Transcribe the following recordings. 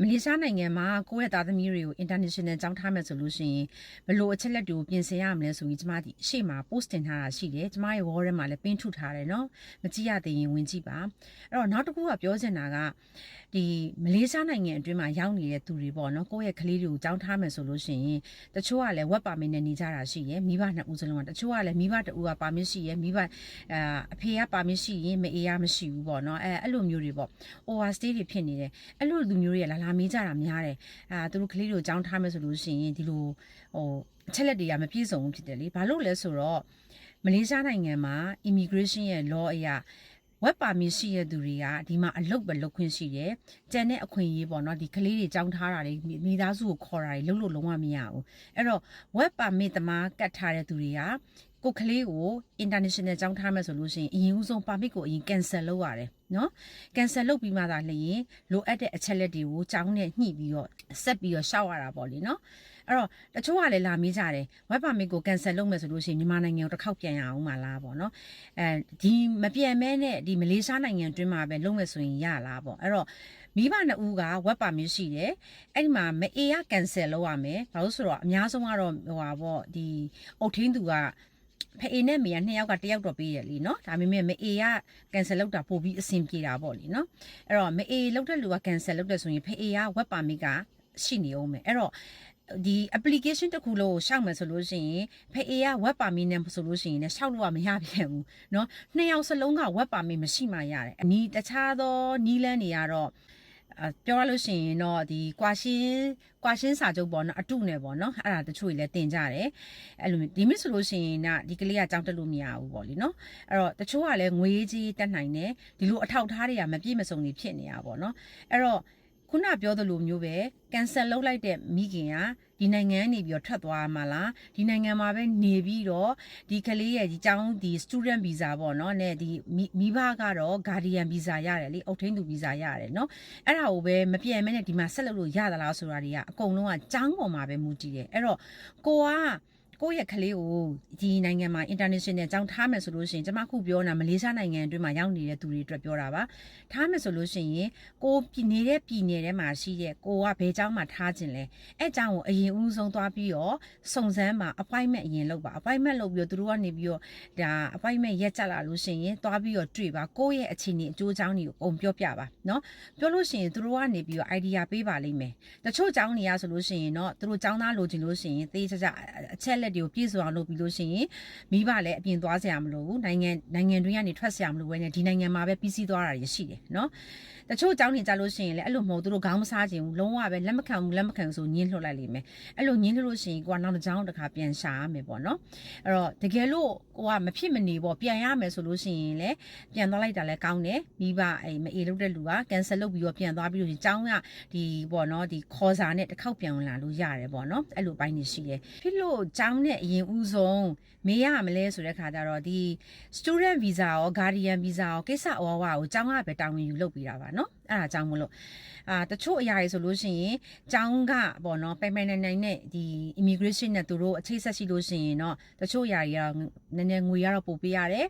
မလေးရှားနိုင်ငံမှာကိုယ့်ရဲ့သားသမီးတွေကို international ကျောင်းထားမယ်ဆိုလို့ရှိရင်ဘယ်လိုအချက်လက်တွေကိုပြင်ဆင်ရမလဲဆိုပြီးကျမဒီအရှိမ post တင်ထားတာရှိတယ်ကျမရဲ့ wall ထဲမှာလည်းပင်းထုထားတယ်နော်မကြည့်ရသေးရင်ဝင်ကြည့်ပါအဲ့တော့နောက်တစ်ခုကပြောချင်တာကဒီမလေးရှားနိုင်ငံအတွင်းမှာရောက်နေတဲ့သူတွေပေါ့နော်ကိုယ့်ရဲ့ကလေးတွေကိုကျောင်းထားမယ်ဆိုလို့ရှိရင်တချို့ကလည်း web permit နဲ့နေကြတာရှိရယ်မိဘနှစ်ဦးစလုံးကတချို့ကလည်းမိဘတစ်ဦးက permit ရှိရယ်မိဘအာအဖေက permit ရှိရင်မအေးရမရှိဘူးပေါ့နော်အဲအဲ့လိုမျိုးတွေပေါ့ overstay တွေဖြစ်နေတယ်အဲ့လိုလူမျိုးတွေကလာလာမေးကြတာများတယ်အာသူတို့ကလေးတွေကိုကြောင်းထားမယ်ဆိုလို့ရှိရင်ဒီလိုဟိုအချက်လက်တွေကမပြည့်စုံဘူးဖြစ်တယ်လေဘာလို့လဲဆိုတော့မလေးရှားနိုင်ငံမှာ immigration ရဲ့ law အရ web permit ရှိတဲ့သူတွေကဒီမှာအလုပ်ပဲလုပ်ခွင့်ရှိတယ်။ကြံတဲ့အခွင့်အရေးပေါ့နော်ဒီကလေးတွေကြောင်းထားတာတွေမိသားစုကိုခေါ်တာတွေလုပ်လို့လုံးဝမရဘူး။အဲ့တော့ web permit တမားကတ်ထားတဲ့သူတွေက ကိုကလေးကို international ကြောင်းထားမယ်ဆိုလို့ရှိရင်အရင်ဦးဆုံး permit ကိုအရင် cancel လုပ်ရတယ်နော် cancel လုပ်ပြီးမှသာလျင်လိုအပ်တဲ့အချက်လက်တွေကိုကြောင်းနဲ့ညှိပြီးတော့ဆက်ပြီးတော့ရှောက်ရတာပေါ့လေနော်အဲ့တော့တချို့ကလည်းလာမေးကြတယ် web permit ကို cancel လုပ်မယ်ဆိုလို့ရှိရင်မြန်မာနိုင်ငံကိုတစ်ခေါက်ပြန်ရအောင်မလားပေါ့နော်အဲဒီမပြန်မဲနဲ့ဒီမလေးရှားနိုင်ငံအတွင်းမှာပဲလုပ်မယ်ဆိုရင်ရလားပေါ့အဲ့တော့မိဘနှစ်ဦးက web permit ရှိတယ်အဲ့ဒီမှာမအေးက cancel လုပ်ရမယ်ဘာလို့ဆိုတော့အများဆုံးကတော့ဟိုပါပေါ့ဒီအုတ်ထင်းသူက ဖေအေနဲ့မေကနှစ်ယောက်ကတယောက်တော့ပေးရလीเนาะဒါပေမဲ့မအေက cancel လုပ်တာပို့ပြီးအဆင်ပြေတာပေါ့လीเนาะအဲ့တော့မအေလုပ်တဲ့လူက cancel လုပ်တဲ့ဆိုရင်ဖေအေက web permit ကရှိနေအောင်မယ်အဲ့တော့ဒီ application တစ်ခုလုံးကိုရှောက်မယ်ဆိုလို့ရှိရင်ဖေအေက web permit နဲ့ဆိုလို့ရှိရင်လည်းရှောက်လို့ကမရပြန်ဘူးเนาะနှစ်ယောက်စလုံးက web permit မရှိမှရတယ်အနီးတခြားသောနီးလန်းတွေကတော့အ ပြောရလို့ရှိရင်တော့ဒီကွာရှင်းကွာရှင်းစာချုပ်ပေါ့နော်အတုနဲ့ပေါ့နော်အဲ့ဒါတချို့ကြီးလည်းတင်ကြတယ်အဲ့လိုဒီမစ်ဆိုလို့ရှိရင်นะဒီကလေးကကြောင်းတက်လို့မရဘူးပေါ့လीနော်အဲ့တော့တချို့ကလည်းငွေကြီးတက်နိုင်တယ်ဒီလိုအထောက်ထားတွေကမပြည့်မစုံနေဖြစ်နေတာပေါ့နော်အဲ့တော့ ခုနပြောသလိုမျိုးပဲကန်ဆယ်လုပ်လိုက်တဲ့မိခင်ကဒီနိုင်ငံနေပြီးတော့ထွက်သွားမှာလားဒီနိုင်ငံမှာပဲနေပြီးတော့ဒီကလေးရဲ့ဒီကျောင်းဒီ student visa ပေါ့နော်နဲ့ဒီမိဘကတော့ guardian visa ရတယ်လေအုပ်ထိန်းသူ visa ရတယ်နော်အဲ့ဒါကိုပဲမပြောင်းမဲနဲ့ဒီမှာဆက်လုပ်လို့ရသလားဆိုတာတွေကအကုန်လုံးကကျောင်းပေါ်မှာပဲမူတည်တယ်အဲ့တော့ကိုက ကိုယ့်ရဲ့ကလေးကိုဒီနိုင်ငံမှာ international ကြောင်းထားမယ်ဆိုလို့ရှိရင်ကျွန်မခုပြောနေတာမလေးရှားနိုင်ငံအတွင်းမှာရောက်နေတဲ့သူတွေအတွက်ပြောတာပါထားမယ်ဆိုလို့ရှိရင်ကိုပြည်နေတဲ့ပြည်နယ်ထဲမှာရှိတဲ့ကိုကဘယ်ကျောင်းမှာထားခြင်းလဲအဲကျောင်းကိုအရင်ဦးဆုံးသွားပြီးတော့စုံစမ်းပါ appointment အရင်လုပ်ပါ appointment လုပ်ပြီးတော့သူတို့ကနေပြီးတော့ဒါ appointment ရက်ကြလာလို့ရှိရင်သွားပြီးတော့တွေ့ပါကိုယ့်ရဲ့အခြေအနေအကျိုးကြောင်းတွေကိုအုံပြောပြပါเนาะပြောလို့ရှိရင်သူတို့ကနေပြီးတော့ idea ပေးပါလိမ့်မယ်တချို့ကျောင်းတွေကဆိုလို့ရှိရင်เนาะသူတို့ကျောင်းသားလိုချင်လို့ရှိရင်သေချာချာအချက်လက် ချက်တွေကိုပြည့်စုံအောင်လုပ်ပြီးလို့ရှိရင်မိဘလည်းအပြင်သွားစရာမလိုဘူးနိုင်ငံနိုင်ငံတွင်းကနေထွက်စရာမလိုဘဲနဲ့ဒီနိုင်ငံမှာပဲပြီးစီးသွားတာရရှိတယ်နော်တချို့အကြောင်းတွေကြလို့ရှိရင်လည်းအဲ့လိုမဟုတ်သူတို့ခေါင်းမစားခြင်းဘူးလုံးဝပဲလက်မခံဘူးလက်မခံဆိုညှင်းလွှတ်လိုက်လိမ့်မယ်အဲ့လိုညှင်းလွှတ်လို့ရှိရင်ကိုကနောက်တစ်ကြောင်းတစ်ခါပြန်ရှာရမယ်ပေါ့နော်အဲ့တော့တကယ်လို့ကိုကမဖြစ်မနေပေါ့ပြန်ရမယ်ဆိုလို့ရှိရင်လည်းပြန်သွားလိုက်တာလည်းကောင်းတယ်မိဘအဲ့မအေလုပ်တဲ့လူက cancel လုပ်ပြီးတော့ပြန်သွားပြီးလို့ရင်ကြောင်းကဒီပေါ့နော်ဒီခေါ်စာနဲ့တစ်ခေါက်ပြန်လာလို့ရတယ်ပေါ့နော်အဲ့လိုပိုင်းနေရှိတယ်ဖြစ်လို့ကြောင်းနဲ့အရင်ဦးဆုံးမေးရမလဲဆိုတဲ့ခါကျတော့ဒီ student visa ရော guardian visa ရောကိစ္စအဝဝကိုအကြောင်းကပဲတာဝန်ယူလုပ်ပေးတာပါနော်အဲ့ဒါကြောင့်မလို့အာတချို့အရာတွေဆိုလို့ရှိရင်ကျောင်းကပေါ့နော်ပိုင်ပိုင်နိုင်နိုင်နဲ့ဒီ immigration နဲ့သူတို့အခြေဆက်ရှိလို့ရှိရင်တော့တချို့အရာတွေကနည်းနည်းငွေရတော့ပို့ပေးရတယ်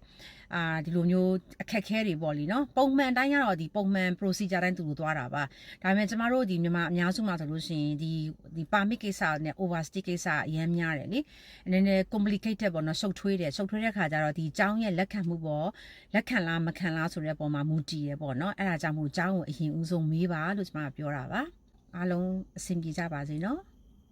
အာဒီလိုမျိုးအခက်ခဲတွေပေါ့လीနော်ပုံမှန်တိုင်းကတော့ဒီပုံမှန် procedure တိုင်းသူတို့သွားတာပါဒါပေမဲ့ကျမတို့ဒီမြန်မာအများစုမှာဆိုလို့ရှိရင်ဒီဒီ permit ကိစ္စနဲ့ overstay ကိစ္စအများများတယ်လေနည်းနည်း complicated ပေါ့နော်ရှုပ်ထွေးတယ်ရှုပ်ထွေးတဲ့ခါကျတော့ဒီကျောင်းရဲ့လက်ခံမှုပေါ့လက်ခံလားမခံလားဆိုတဲ့ပုံမှာမူတည်ရပေါ့နော်အဲ့ဒါကြောင့်မို့ကျောင်းကိုအရင်ဦးဆုံးမေးပါလို့ကျမကပြောတာပါအားလုံးအဆင်ပြေကြပါစေနော်